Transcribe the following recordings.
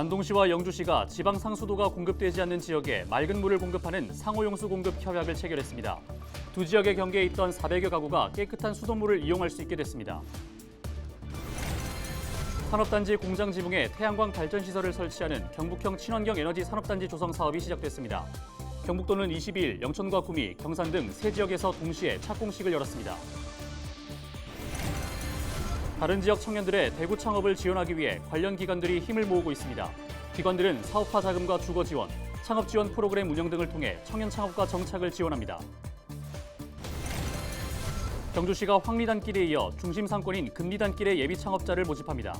안동시와 영주시가 지방 상수도가 공급되지 않는 지역에 맑은 물을 공급하는 상호용수 공급 협약을 체결했습니다. 두 지역의 경계에 있던 400여 가구가 깨끗한 수돗물을 이용할 수 있게 됐습니다. 산업단지 공장 지붕에 태양광 발전 시설을 설치하는 경북형 친환경 에너지 산업단지 조성 사업이 시작됐습니다. 경북도는 22일 영천과 구미, 경산 등 세 지역에서 동시에 착공식을 열었습니다. 다른 지역 청년들의 대구 창업을 지원하기 위해 관련 기관들이 힘을 모으고 있습니다. 기관들은 사업화 자금과 주거 지원, 창업 지원 프로그램 운영 등을 통해 청년 창업과 정착을 지원합니다. 경주시가 황리단길에 이어 중심 상권인 금리단길에 예비 창업자를 모집합니다.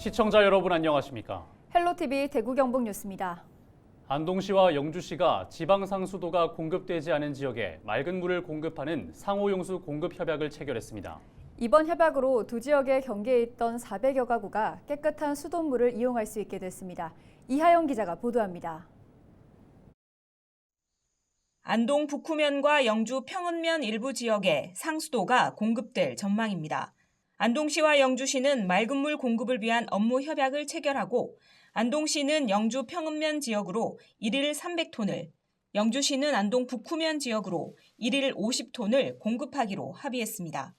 시청자 여러분 안녕하십니까? 헬로티비 대구 경북 뉴스입니다. 안동시와 영주시가 지방 상수도가 공급되지 않은 지역에 맑은 물을 공급하는 상호용수 공급 협약을 체결했습니다. 이번 협약으로 두 지역의 경계에 있던 400여 가구가 깨끗한 수돗물을 이용할 수 있게 됐습니다. 이하영 기자가 보도합니다. 안동 북후면과 영주 평은면 일부 지역에 상수도가 공급될 전망입니다. 안동시와 영주시는 맑은 물 공급을 위한 업무 협약을 체결하고 안동시는 영주 평은면 지역으로 1일 300톤을, 영주시는 안동 북후면 지역으로 1일 50톤을 공급하기로 합의했습니다.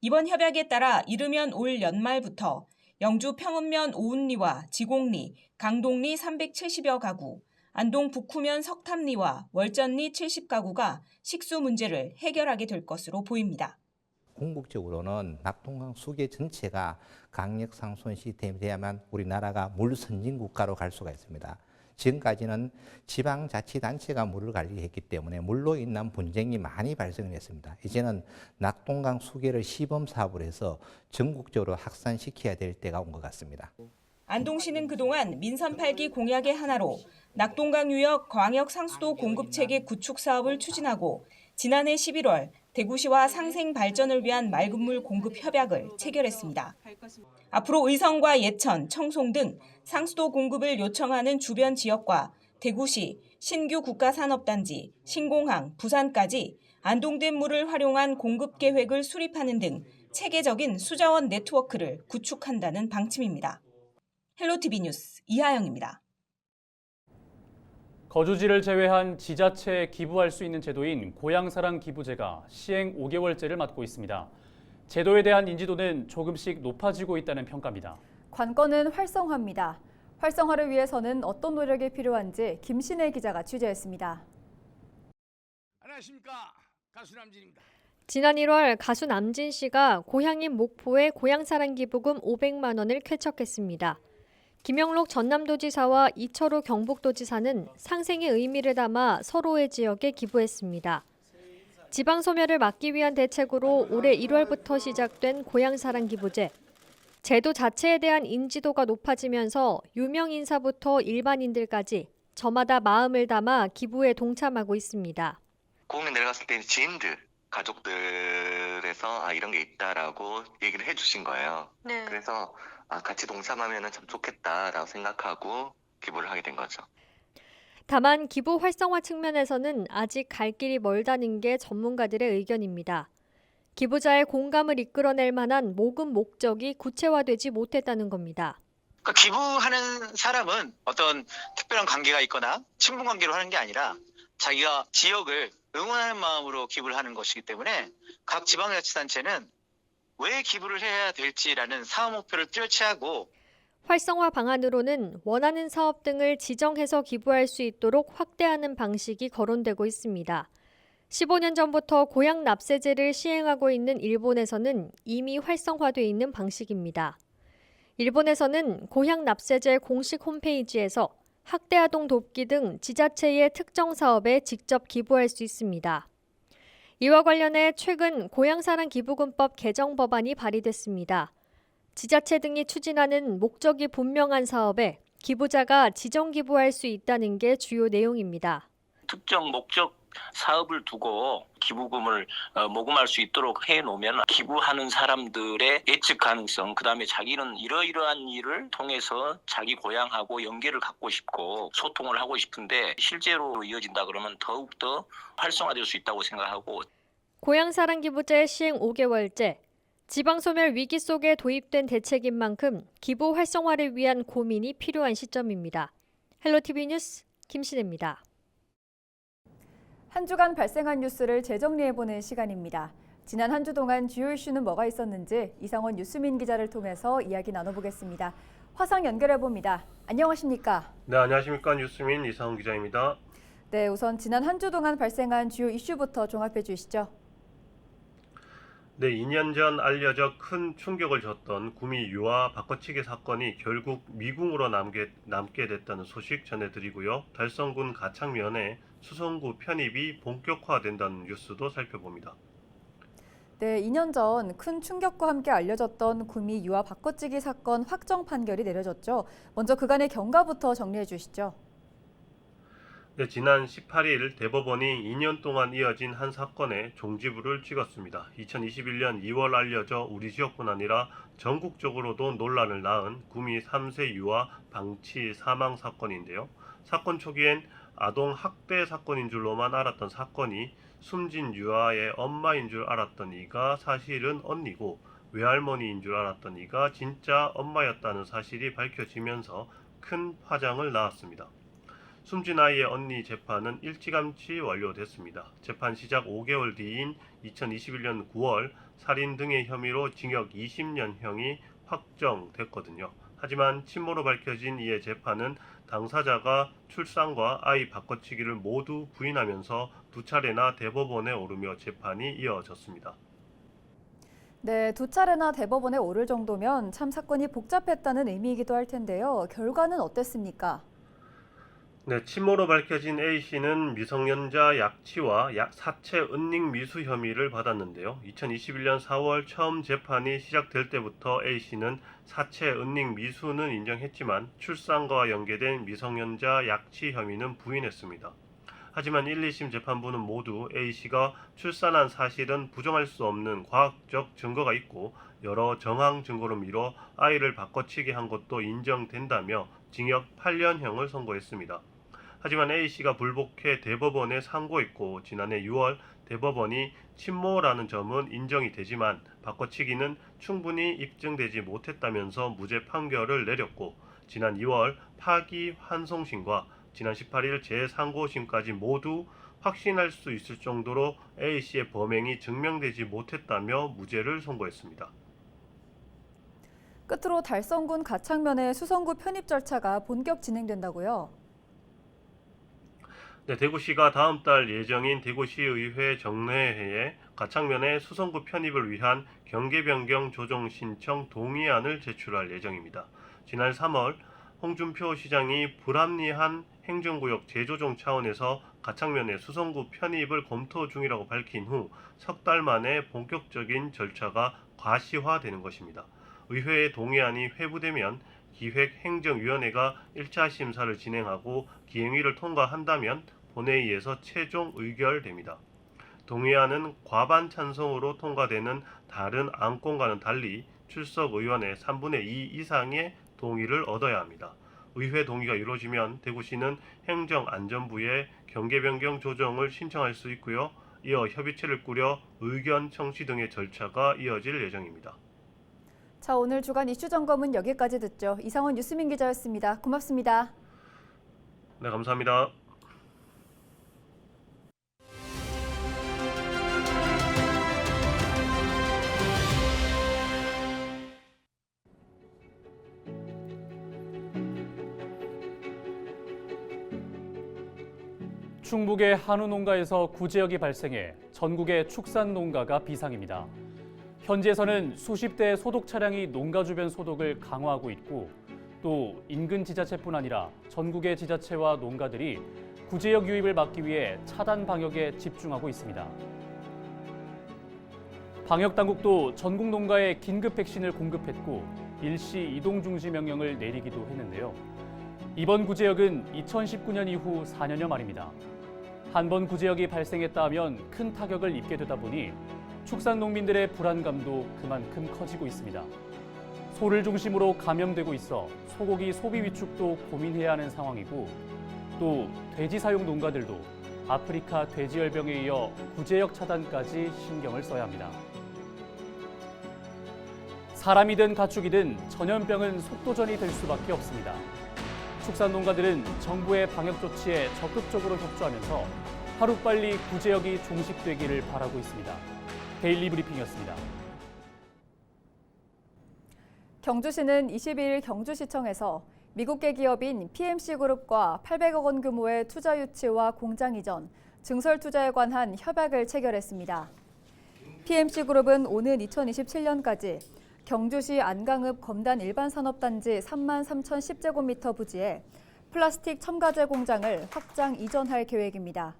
이번 협약에 따라 이르면 올 연말부터 영주 평은면 오운리와 지곡리, 강동리 370여 가구, 안동 북후면 석탑리와 월전리 70가구가 식수 문제를 해결하게 될 것으로 보입니다. 궁극적으로는 낙동강 수계 전체가 강력 시스템이 돼야만 우리나라가 물 선진 국가로 갈 수가 있습니다. 지금까지는 지방자치단체가 물을 관리했기 때문에 물로 인한 분쟁이 많이 발생했습니다. 이제는 낙동강 수계를 시범 사업을 해서 전국적으로 확산시켜야 될 때가 온 것 같습니다. 안동시는 그동안 민선 8기 공약의 하나로 낙동강 유역 광역 상수도 공급 체계 구축 사업을 추진하고 지난해 11월 대구시와 상생 발전을 위한 맑은 물 공급 협약을 체결했습니다. 앞으로 의성과 예천, 청송 등 상수도 공급을 요청하는 주변 지역과 대구시, 신규 국가산업단지, 신공항, 부산까지 안동된 물을 활용한 공급 계획을 수립하는 등 체계적인 수자원 네트워크를 구축한다는 방침입니다. 헬로티비 뉴스 이하영입니다. 거주지를 제외한 지자체에 기부할 수 있는 제도인 고향사랑 기부제가 시행 5개월째를 맞고 있습니다. 제도에 대한 인지도는 조금씩 높아지고 있다는 평가입니다. 관건은 활성화입니다. 활성화를 위해서는 어떤 노력이 필요한지 김신혜 기자가 취재했습니다. 안녕하십니까 가수 남진입니다. 지난 1월 가수 남진 씨가 고향인 목포에 고향사랑 기부금 500만 원을 쾌척했습니다. 김영록 전남도지사와 이철우 경북도지사는 상생의 의미를 담아 서로의 지역에 기부했습니다. 지방 소멸을 막기 위한 대책으로 올해 1월부터 시작된 고향사랑 기부제. 제도 자체에 대한 인지도가 높아지면서 유명 인사부터 일반인들까지 저마다 마음을 담아 기부에 동참하고 있습니다. 공에 내려갔을 때 지인들, 가족들에서 아 이런 게 있다라고 얘기를 해주신 거예요. 그래서 아 같이 동참하면은 참 좋겠다라고 생각하고 기부를 하게 된 거죠. 다만 기부 활성화 측면에서는 아직 갈 길이 멀다는 게 전문가들의 의견입니다. 기부자의 공감을 이끌어낼 만한 모금 목적이 구체화되지 못했다는 겁니다. 그러니까 기부하는 사람은 어떤 특별한 관계가 있거나 친분 관계로 하는 게 아니라 자기가 지역을 응원하는 마음으로 기부를 하는 것이기 때문에 각 지방자치단체는 왜 기부를 해야 될지라는 사업 목표를 뚜렷이 하고 활성화 방안으로는 원하는 사업 등을 지정해서 기부할 수 있도록 확대하는 방식이 거론되고 있습니다. 15년 전부터 고향 납세제를 시행하고 있는 일본에서는 이미 활성화돼 있는 방식입니다. 일본에서는 고향 납세제 공식 홈페이지에서 학대아동 돕기 등 지자체의 특정 사업에 직접 기부할 수 있습니다. 이와 관련해 최근 고향사랑 기부금법 개정 법안이 발의됐습니다. 지자체 등이 추진하는 목적이 분명한 사업에 기부자가 지정 기부할 수 있다는 게 주요 내용입니다. 특정 목적 사업을 두고 기부금을 어, 모금할 수 있도록 해놓으면 기부하는 사람들의 예측 가능성, 그 다음에 자기는 이러이러한 일을 통해서 자기 고향하고 연계를 갖고 싶고 소통을 하고 싶은데 실제로 이어진다 그러면 더욱더 활성화될 수 있다고 생각하고 고향 사랑 기부제 시행 5개월째. 지방 소멸 위기 속에 도입된 대책인 만큼 기부 활성화를 위한 고민이 필요한 시점입니다. 헬로티비 뉴스 김신혜입니다. 한 주간 발생한 뉴스를 재정리해보는 시간입니다. 지난 한 주 동안 주요 이슈는 뭐가 있었는지 이상원 뉴스민 기자를 통해서 이야기 나눠보겠습니다. 화상 연결해봅니다. 안녕하십니까? 네, 안녕하십니까. 뉴스민 이상훈 기자입니다. 네, 우선 지난 한 주 동안 발생한 주요 이슈부터 종합해 주시죠. 네, 2년 전 알려져 큰 충격을 줬던 구미 유아 바꿔치기 사건이 결국 미궁으로 남게, 남게 됐다는 소식 전해드리고요. 달성군 가창면에 수성구 편입이 본격화된다는 뉴스도 살펴봅니다. 네, 2년 전 큰 충격과 함께 알려졌던 구미 유아 바꿔치기 사건 확정 판결이 내려졌죠. 먼저 그간의 경과부터 정리해 주시죠. 네, 지난 18일 대법원이 2년 동안 이어진 한 사건에 종지부를 찍었습니다. 2021년 2월 알려져 우리 지역뿐 아니라 전국적으로도 논란을 낳은 구미 3세 유아 방치 사망 사건인데요. 사건 초기엔 아동 학대 사건인 줄로만 알았던 사건이 숨진 유아의 엄마인 줄 알았던 이가 사실은 언니고 외할머니인 줄 알았던 이가 진짜 엄마였다는 사실이 밝혀지면서 큰 파장을 낳았습니다. 숨진 아이의 언니 재판은 일찌감치 완료됐습니다. 재판 시작 5개월 뒤인 2021년 9월 살인 등의 혐의로 징역 20년형이 확정됐거든요. 하지만 친모로 밝혀진 이의 재판은 당사자가 출산과 아이 바꿔치기를 모두 부인하면서 두 차례나 대법원에 오르며 재판이 이어졌습니다. 네, 두 차례나 대법원에 오를 정도면 참 사건이 복잡했다는 의미이기도 할 텐데요. 결과는 어땠습니까? 네, 친모로 밝혀진 A 씨는 미성년자 약취와 약 사체 은닉 미수 혐의를 받았는데요. 2021년 4월 처음 재판이 시작될 때부터 A 씨는 사체 은닉 미수는 인정했지만 출산과 연계된 미성년자 약취 혐의는 부인했습니다. 하지만 1, 2심 재판부는 모두 A 씨가 출산한 사실은 부정할 수 없는 과학적 증거가 있고 여러 정황 증거로 미뤄 아이를 바꿔치기 한 것도 인정된다며 징역 8년형을 선고했습니다. 하지만 A씨가 불복해 대법원에 상고했고 지난해 6월 대법원이 친모라는 점은 인정이 되지만 바꿔치기는 충분히 입증되지 못했다면서 무죄 판결을 내렸고 지난 2월 파기 환송심과 지난 18일 재상고심까지 모두 확신할 수 있을 정도로 A씨의 범행이 증명되지 못했다며 무죄를 선고했습니다. 끝으로 달성군 가창면의 수성구 편입 절차가 본격 진행된다고요. 네, 대구시가 다음 달 예정인 대구시의회 정례회에 가창면의 수성구 편입을 위한 경계 변경 조정 신청 동의안을 제출할 예정입니다. 지난 3월 홍준표 시장이 불합리한 행정구역 재조정 차원에서 가창면의 수성구 편입을 검토 중이라고 밝힌 후 석 달 만에 본격적인 절차가 과시화되는 것입니다. 의회의 동의안이 회부되면 기획행정위원회가 1차 심사를 진행하고 기행위를 통과한다면 본회의에서 최종 의결됩니다. 동의안은 과반 찬성으로 통과되는 다른 안건과는 달리 출석 의원의 3분의 2 이상의 동의를 얻어야 합니다. 의회 동의가 이루어지면 대구시는 행정안전부에 경계 변경 조정을 신청할 수 있고요. 이어 협의체를 꾸려 의견 청취 등의 절차가 이어질 예정입니다. 자, 오늘 주간 이슈 점검은 여기까지 듣죠. 이상원 뉴스민 기자였습니다. 고맙습니다. 네, 감사합니다. 충북의 한우 농가에서 구제역이 발생해 전국의 축산 농가가 비상입니다. 현지에서는 수십 대의 소독 차량이 농가 주변 소독을 강화하고 있고 또 인근 지자체뿐 아니라 전국의 지자체와 농가들이 구제역 유입을 막기 위해 차단 방역에 집중하고 있습니다. 방역 당국도 전국 농가에 긴급 백신을 공급했고 일시 이동 중지 명령을 내리기도 했는데요. 이번 구제역은 2019년 이후 4년여 만입니다. 한 번 구제역이 발생했다 하면 큰 타격을 입게 되다 보니 축산 농민들의 불안감도 그만큼 커지고 있습니다. 소를 중심으로 감염되고 있어 소고기 소비 위축도 고민해야 하는 상황이고 또 돼지 사육 농가들도 아프리카 돼지열병에 이어 구제역 차단까지 신경을 써야 합니다. 사람이든 가축이든 전염병은 속도전이 될 수밖에 없습니다. 축산 농가들은 정부의 방역 조치에 적극적으로 협조하면서 하루빨리 구제역이 종식되기를 바라고 있습니다. 데일리 브리핑이었습니다. 경주시는 22일 경주시청에서 미국계 기업인 PMC그룹과 800억 원 규모의 투자 유치와 공장 이전, 증설 투자에 관한 협약을 체결했습니다. PMC그룹은 오는 2027년까지 경주시 안강읍 검단 일반산업단지 3만 3,010제곱미터 부지에 플라스틱 첨가제 공장을 확장 이전할 계획입니다.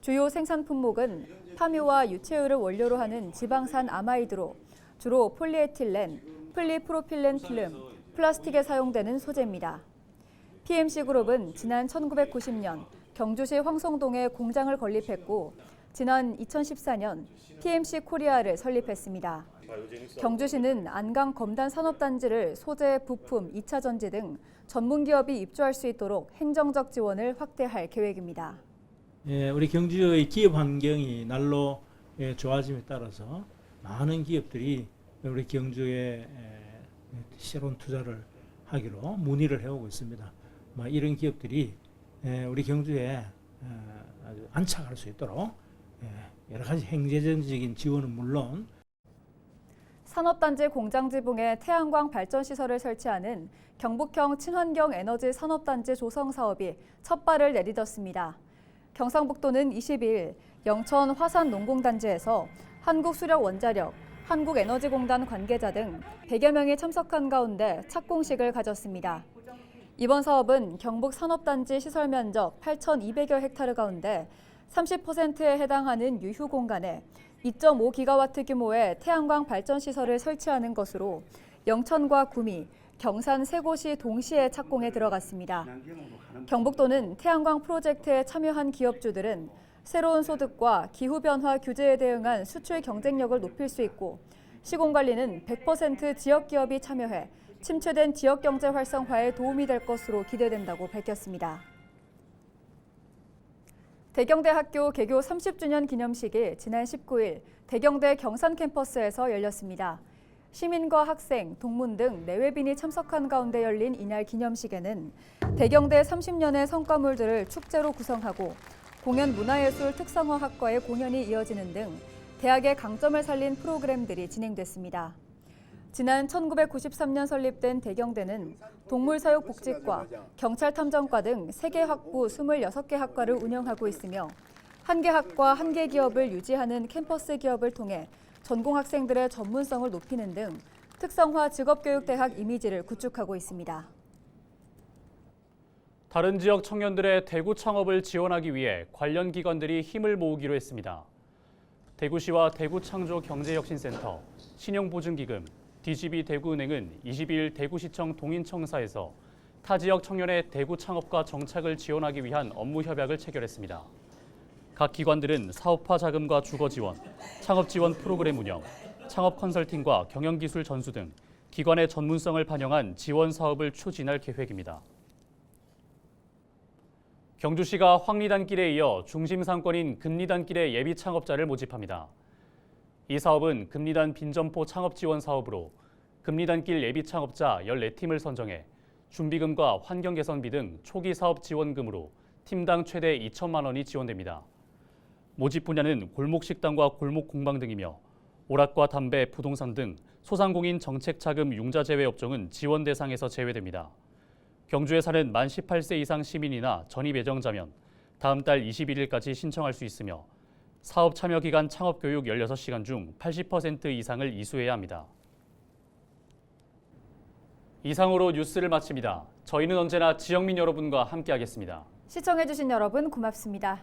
주요 생산 품목은 파묘와 유채유를 원료로 하는 지방산 아마이드로 주로 폴리에틸렌, 플리프로필렌 필름, 플라스틱에 사용되는 소재입니다. PMC그룹은 지난 1990년 경주시 황송동에 공장을 건립했고 지난 2014년 PMC 코리아를 설립했습니다. 경주시는 안강 검단 산업단지를 소재, 부품, 2차 전지 등 전문 기업이 입주할 수 있도록 행정적 지원을 확대할 계획입니다. 예, 우리 경주의 기업 환경이 날로 예, 좋아짐에 따라서 많은 기업들이 우리 경주에 에, 새로운 투자를 하기로 문의를 해오고 있습니다. 뭐 이런 기업들이 에, 우리 경주에 어, 안착할 수 있도록 예, 여러 가지 행정적인 지원은 물론 산업단지 공장 지붕에 태양광 발전 시설을 설치하는 경북형 친환경 에너지 산업단지 조성 사업이 첫 발을 내딛었습니다. 경상북도는 22일 영천 화산 농공단지에서 한국수력원자력, 한국에너지공단 관계자 등 100여 명이 참석한 가운데 착공식을 가졌습니다. 이번 사업은 경북 산업단지 시설 면적 8,200여 헥타르 가운데 30%에 해당하는 유휴 공간에 2.5기가와트 규모의 태양광 발전 시설을 설치하는 것으로 영천과 구미, 경산 세 곳이 동시에 착공에 들어갔습니다. 경북도는 태양광 프로젝트에 참여한 기업주들은 새로운 소득과 기후 변화 규제에 대응한 수출 경쟁력을 높일 수 있고 시공 관리는 100% 지역 기업이 참여해 침체된 지역 경제 활성화에 도움이 될 것으로 기대된다고 밝혔습니다. 대경대 학교 개교 30주년 기념식이 지난 19일 대경대 경산 캠퍼스에서 열렸습니다. 시민과 학생, 동문 등 내외빈이 참석한 가운데 열린 이날 기념식에는 대경대 30년의 성과물들을 축제로 구성하고 공연 문화예술 특성화 학과의 공연이 이어지는 등 대학의 강점을 살린 프로그램들이 진행됐습니다. 지난 1993년 설립된 대경대는 동물사육복지과, 경찰탐정과 등 3개 학부 26개 학과를 운영하고 있으며 한 개 학과 한 개 기업을 유지하는 캠퍼스 기업을 통해 전공 학생들의 전문성을 높이는 등 특성화 직업교육대학 이미지를 구축하고 있습니다. 다른 지역 청년들의 대구 창업을 지원하기 위해 관련 기관들이 힘을 모으기로 했습니다. 대구시와 대구창조경제혁신센터, 신용보증기금, DGB 대구은행은 22일 대구시청 동인청사에서 타 지역 청년의 대구 창업과 정착을 지원하기 위한 업무 협약을 체결했습니다. 각 기관들은 사업화 자금과 주거 지원, 창업 지원 프로그램 운영, 창업 컨설팅과 경영 기술 전수 등 기관의 전문성을 반영한 지원 사업을 추진할 계획입니다. 경주시가 황리단길에 이어 중심 상권인 금리단길에 예비 창업자를 모집합니다. 이 사업은 금리단 빈점포 창업 지원 사업으로 금리단길 예비 창업자 14팀을 선정해 준비금과 환경 개선비 등 초기 사업 지원금으로 팀당 최대 2천만 원이 지원됩니다. 모집 분야는 골목 식당과 골목 공방 등이며 오락과 담배, 부동산 등 소상공인 정책 자금 융자 제외 업종은 지원 대상에서 제외됩니다. 경주에 사는 만 18세 이상 시민이나 전입 예정자면 다음 달 21일까지 신청할 수 있으며 사업 참여 기간 창업 교육 16시간 중 80% 이상을 이수해야 합니다. 이상으로 뉴스를 마칩니다. 저희는 언제나 지역민 여러분과 함께하겠습니다. 시청해주신 여러분 고맙습니다.